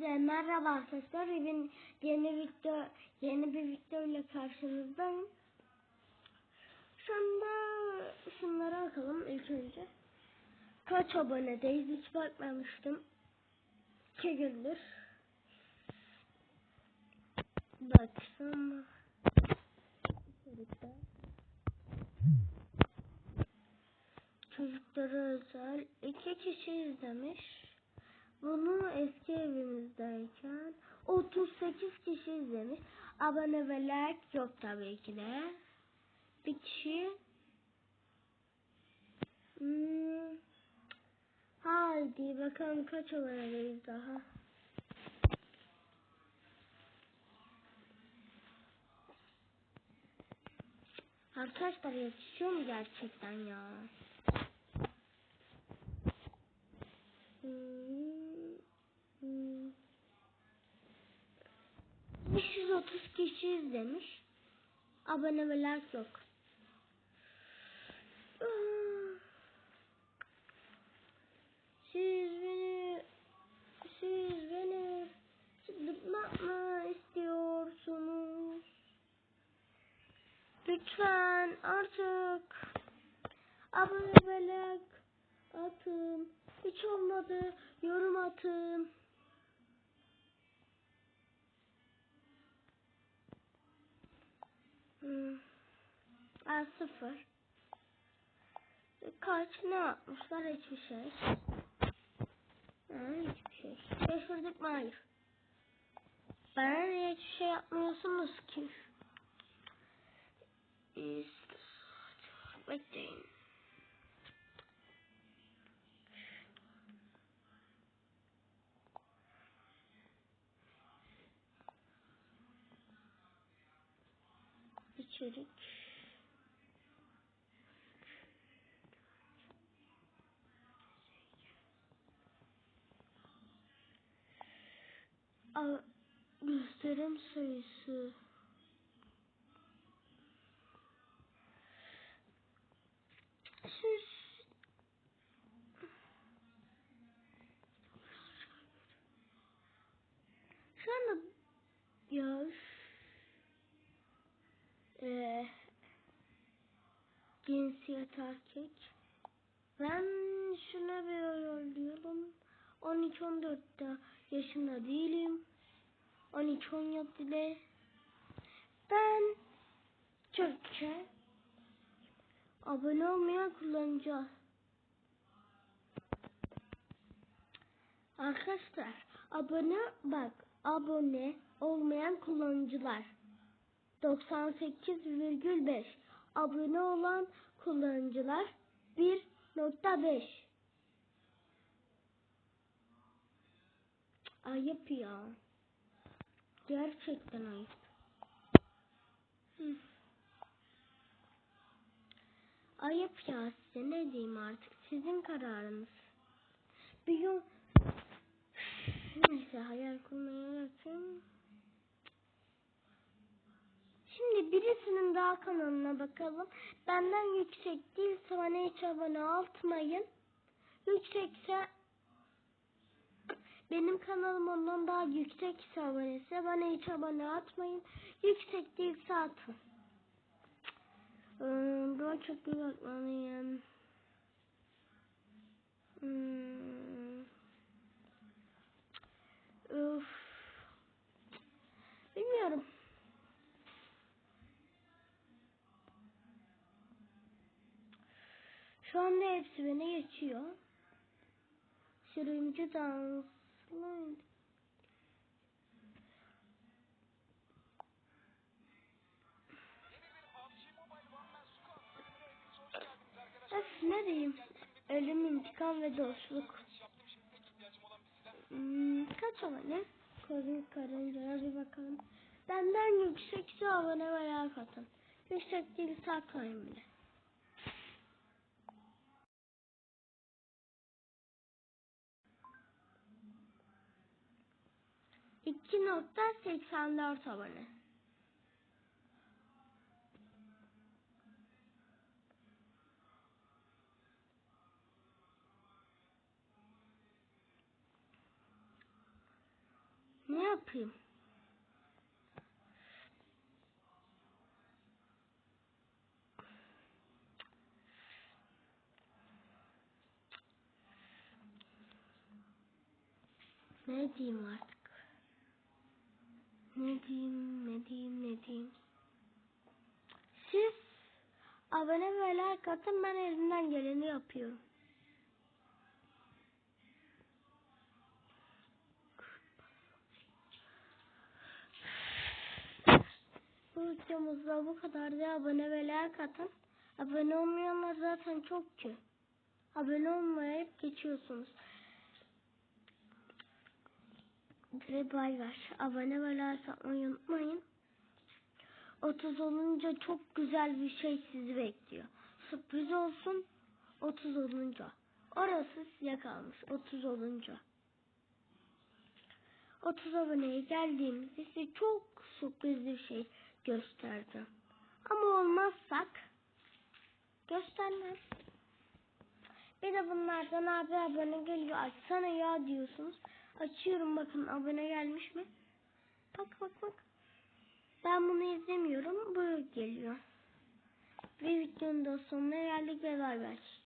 Hepinize merhaba arkadaşlar. Bugün yeni video, yeni bir video ile karşınızdayım. Şu anda şunlara bakalım ilk önce. Kaç abonedeyiz hiç bakmamıştım. İki gündür. Baksam. Çocuklara özel iki kişi izlemiş. Bunu eski evimizdeyken 38 kişi izlemiş. Abone ve like yok tabii ki de. Bir kişi hmm. Haydi bakalım kaç abonedeyiz daha. Arkadaşlar yetişiyor mu gerçekten ya? Hmm, hmm. 530 kişi izlemiş. Abone ve yok. Ah. Siz beni siz beni mı istiyorsunuz? Lütfen artık abone ve atın. Hiç olmadı yorum atın. Hmm. Aa, sıfır. Kaç ne yapmışlar hiçbir şey. Ha, hiçbir şey. Şaşırdık mı? Hayır. Bana niye hiçbir şey yapmıyorsunuz ki? İçerik gösterim sayısı Siz şu anda ya e, cinsiyet erkek. Ben şuna bir diyorum. 12-14 yaşında değilim. 12-17 ile ben Türkçe abone olmayan kullanıcı. Arkadaşlar abone bak abone olmayan kullanıcılar 98,5 abone olan kullanıcılar 1.5 Ayıp ya. Gerçekten ayıp. Hı. Ayıp ya size ne diyeyim artık sizin kararınız. Bir gün neyse hayal kurmaya yakın. Şimdi birisinin daha kanalına bakalım. Benden yüksek değilse bana hiç abone atmayın. Yüksekse benim kanalım ondan daha yüksek abonesi. Bana hiç abone atmayın. Yüksek değilse atın. Hmm, daha çok bir bakmalıyım. Hmm. Üf. Bilmiyorum. Şu anda hepsi beni geçiyor. Sürümcü danslı. Öf ne diyeyim? Ölüm, intikam ve dostluk. Hmm, kaç abone? Kozmik karıncaya bir bakalım. Benden yüksekse abone veya katın. Yüksek değilse atmayın bile. 2.84 abone. Ne yapayım? Ne diyeyim artık? Ne diyeyim, ne diyeyim, ne diyeyim? Siz abone ve like atın ben elimden geleni yapıyorum. Bu videomuzda bu kadar da abone ve like atın. Abone olmayanlar zaten çok ki. Abone olmayıp geçiyorsunuz. Ve bay ver. Abone ve like unutmayın. 30 olunca çok güzel bir şey sizi bekliyor. Sürpriz olsun 30 olunca. Orası size kalmış 30 olunca. 30 aboneye geldiğimizde size çok sürpriz bir şey göstereceğim. Ama olmazsak göstermem. Bir de bunlardan abi abone geliyor açsana ya diyorsunuz. Açıyorum bakın abone gelmiş mi? Bak bak bak. Ben bunu izlemiyorum. Bu geliyor. Ve videonun da sonuna geldik bay bay.